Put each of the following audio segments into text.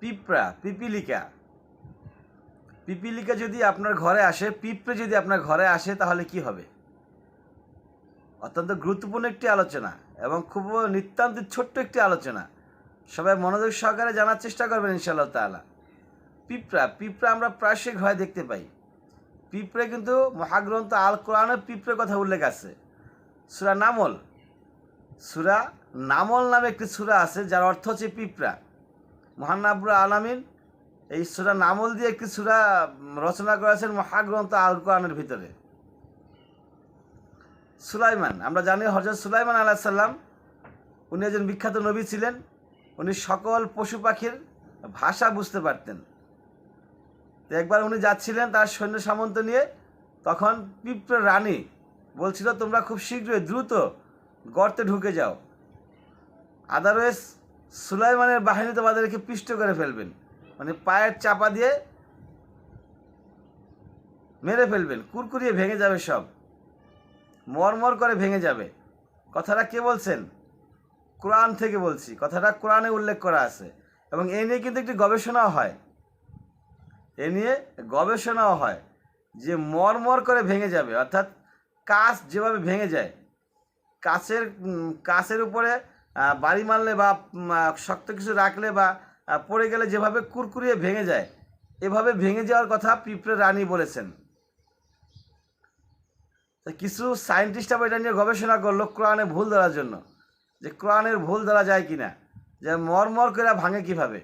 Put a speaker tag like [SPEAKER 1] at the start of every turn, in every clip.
[SPEAKER 1] পিঁপড়া, পিপিলিকা। পিপিলিকা যদি আপনার ঘরে আসে, পিঁপড়ে যদি আপনার ঘরে আসে, তাহলে কি হবে? অত্যন্ত গুরুত্বপূর্ণ একটি আলোচনা এবং খুব নিতান্ত ছোট্ট একটি আলোচনা। সবাই মনোযোগ সহকারে জানার চেষ্টা করবেন, ইনশাআল্লাহ তাআলা। পিঁপড়া পিঁপড়া আমরা প্রায়শই ঘরে দেখতে পাই। পিঁপড়ে কিন্তু মহাগ্রন্থ আল কোরআনে পিঁপড়ের কথা উল্লেখ আছে। সুরা নামল। সুরা নামল নামে একটি সুরা আছে, যার অর্থ হচ্ছে পিঁপড়া। মহানাবুর আলামিন এই সুরা নামল দিয়ে একটি সুরা রচনা করেছেন মহাগ্রন্থ আল কোরআনের ভিতরে। সুলাইমান, আমরা জানি হজরত সুলাইমান আলাহিসাল্লাম উনি একজন বিখ্যাত নবী ছিলেন। উনি সকল পশু পাখির ভাষা বুঝতে পারতেন। তো একবার উনি যাচ্ছিলেন তার সৈন্য সামন্ত নিয়ে, তখন পিঁপড়ে রানী বলছিল, তোমরা খুব শীঘ্রই দ্রুত গর্তে ঢুকে যাও। আদারওয়াইজ সুলাইমানের বাহিনী তোমাদেরকে পিষ্ট করে ফেলবেন। মানে পায়ের চাপা দিয়ে মেরে ফেলবেন। কুরকুরিয়ে ভেঙে যাবে সব। মরমর করে ভেঙে যাবে। কথাটা কে বলছেন? কোরআন থেকে বলছি। কথাটা কোরআনে উল্লেখ করা আছে। এবং এ নিয়ে কিন্তু একটি গবেষণাও হয়। এ নিয়ে গবেষণাও হয় যে মরমর করে ভেঙে যাবে। অর্থাৎ কাঁচ যেভাবে ভেঙে যায় কাছের কাছের উপরে বাড়ি মারলে বা শক্ত কিছু রাখলে বা পড়ে গেলে যেভাবে কুরকুরিয়ে ভেঙে যায়, এভাবে ভেঙে যাওয়ার কথা পিঁপড়ে রানী বলেছেন। কিছু সায়েন্টিস্ট আবার এটা নিয়ে গবেষণা করল কোরআনে ভুল ধরার জন্য, যে কোরআনের ভুল ধরা যায় কিনা, যে মরমর করে ভাঙে কীভাবে।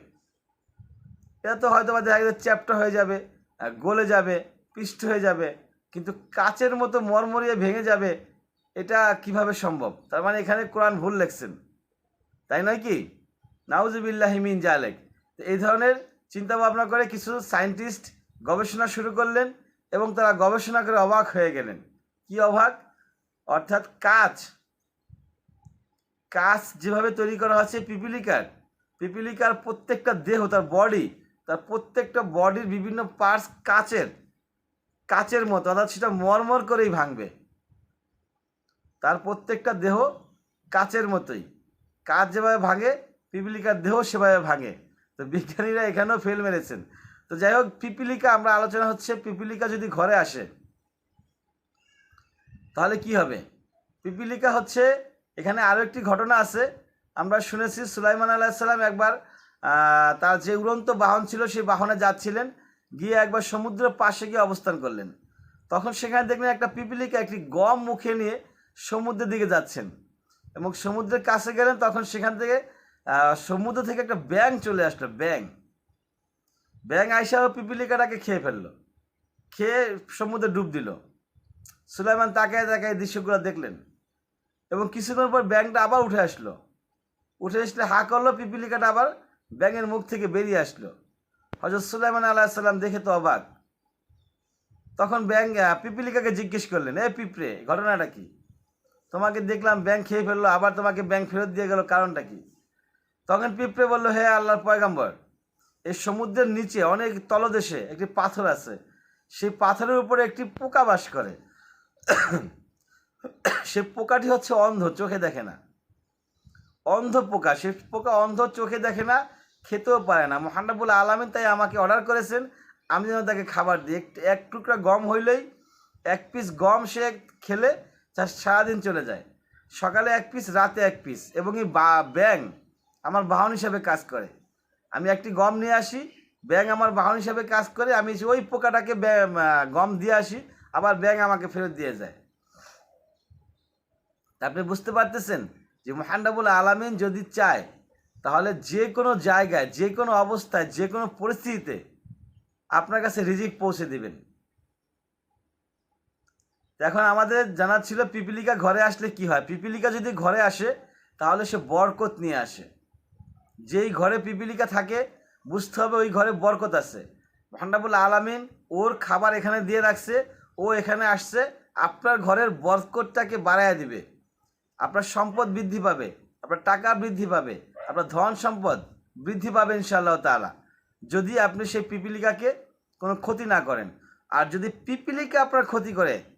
[SPEAKER 1] এটা তো হয়তো বা দেখা গেছে চ্যাপ্টা হয়ে যাবে গলে যাবে, পিষ্ট হয়ে যাবে, কিন্তু কাচের মতো মরমরিয়ে ভেঙে যাবে, এটা কীভাবে সম্ভব? তার মানে এখানে কোরআন ভুল লেখছেন। তাই নয় কি? নাউজুবিল্লাহিমিন জালেক তো এই ধরনের চিন্তা ভাবনা করে কিছু সায়েন্টিস্ট গবেষণা শুরু করলেন এবং তারা গবেষণা করে অবাক হয়ে গেলেন। কি অবাক? অর্থাৎ কাচ। কাচ যেভাবে তৈরি করা হচ্ছে পিপিলিকার। পিপিলিকার প্রত্যেকটা দেহ, তার বডি, তার প্রত্যেকটা বডির বিভিন্ন পার্টস কাচের। কাচের মতো, অর্থাৎ সেটা মরমর করেই ভাঙবে। তার প্রত্যেকটা দেহ কাচের মতোই। কাচ যেভাবে ভাঙে, পিপিলিকার দেহ সেভাবে ভাঙে। তো বিজ্ঞানীরা এখানেও ফেল মেরেছেন। তো যাই হোক, পিপিলিকা, আমরা আলোচনা হচ্ছে পিপিলিকা যদি ঘরে আসে, তাহলে কি হবে? পিপিলিকা হচ্ছে, এখানে আরও একটি ঘটনা আছে। আমরা শুনেছি সুলাইমান আলাহিসাল্লাম একবার তার যে উড়ন্ত বাহন ছিল, সেই বাহনে যাচ্ছিলেন। গিয়ে একবার সমুদ্রের পাশে গিয়ে অবস্থান করলেন। তখন সেখানে দেখলেন একটা পিপিলিকা একটি গম মুখে নিয়ে সমুদ্রের দিকে যাচ্ছেন। এবং সমুদ্রের কাছে গেলেন, তখন সেখান থেকে সমুদ্র থেকে একটা ব্যাং চলে আসলো ব্যাং ব্যাং আইসা ও পিপিলিকাটাকে খেয়ে ফেলল। খেয়ে সমুদ্রে ডুব দিল। সুলাইমান তাকায় তাকায় দৃশ্যগুলো দেখলেন এবং কিছুক্ষণ পর ব্যাংকটা আবার উঠে আসলো। উঠে আসলে হা করল, পিপিলিকাটা আবার ব্যাঙের মুখ থেকে বেরিয়ে আসলো। হজরত সুলাইমান আলাহিসাল্লাম দেখে তো অবাক। তখন ব্যাং পিপিলিকাকে জিজ্ঞেস করলেন, এ পিঁপড়ে, ঘটনাটা কি? তোমাকে দেখলাম ব্যাংক খেয়ে ফেলল, আবার তোমাকে ব্যাংক ফেরত দিয়ে গেল, কারণটা কি? তখন পিঁপড়ে বলল, হে আল্লাহর পয়গাম্বর, এই সমুদ্রের নিচে অনেক তলদেশে একটি পাথর আছে। সেই পাথরের উপরে একটি পোকা বাস করে। সে পোকাটি হচ্ছে অন্ধ, চোখে দেখে না। অন্ধ পোকা, সে পোকা অন্ধ, চোখে দেখে না, খেতেও পারে না। মহানবুল আলমিন তাই আমাকে অর্ডার করেছেন, আমি যেন তাকে খাবার দিই। এক টুকরা গম হইলেই এক পিস গম সে খেলে তার সারাদিন চলে যায়। সকালে এক পিস রাতে এক পিস এবং এই বা ব্যাং আমার বাহন হিসাবে কাজ করে। আমি একটি গম নিয়ে আসি ব্যাং আমার বাহন হিসাবে কাজ করে, আমি ওই পোকাটাকে গম দিয়ে আসি, আবার ব্যাং আমাকে ফেরত দিয়ে যায়। আপনি বুঝতে পারতেছেন যে মহান্ডাবুল আলামিন যদি চায়, তাহলে যে কোনো জায়গায়, যে কোনো অবস্থায়, যে কোনো পরিস্থিতিতে আপনার কাছে রিজিক পৌঁছে দিবেন। এখন আমাদের জানার ছিল, পিপিলিকা ঘরে আসলে কি হয়? পিপিলিকা যদি ঘরে আসে, তাহলে সে বরকত নিয়ে আসে। যেই ঘরে পিপিলিকা থাকে, বুঝতে হবে ওই ঘরে বরকত আছে। মহান্ডাবুল আলামিন ওর খাবার এখানে দিয়ে রাখছে, ও এখানে আসছে, আপনার ঘরের বরকতটাকে বাড়ায় দিবে। আপনার সম্পদ বৃদ্ধি পাবে, আপনার টাকা বৃদ্ধি পাবে, আপনার ধন সম্পদ বৃদ্ধি পাবে ইনশাআল্লাহ তাআলা। যদি আপনি সেই পিপিলিকাকে কোনো ক্ষতি না করেন। আর যদি পিপিলিকা আপনার ক্ষতি করে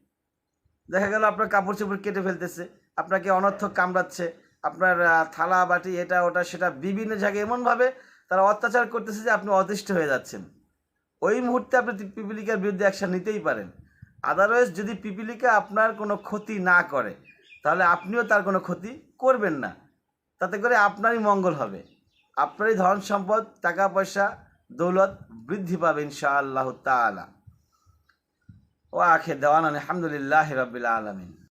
[SPEAKER 1] দেখা গেল আপনার কাপড় চোপড় কেটে ফেলতেছে, আপনাকে অনর্থক কামড়াচ্ছে, আপনার থালা, বাটি, এটা, ওটা, সেটা বিভিন্ন জায়গায় এমনভাবে তারা অত্যাচার করতেছে যে আপনি অতিষ্ঠ হয়ে যাচ্ছেন। ওই মুহূর্তে আপনি পিপিলিকার বিরুদ্ধে অ্যাকশন নিতেই পারেন। আদারওয়াইজ যদি পিপিলিকা আপনার কোনো ক্ষতি না করে, তাহলে আপনিও তার কোনো ক্ষতি করবেন না। তাতে করে আপনারই মঙ্গল হবে। আপনারই ধন সম্পদ, টাকা পয়সা, দৌলত বৃদ্ধি পাবে ইনশাআল্লাহ তাআলা। ও আখে দেওয়ান আলহামদুলিল্লাহ রবিল আলমিন।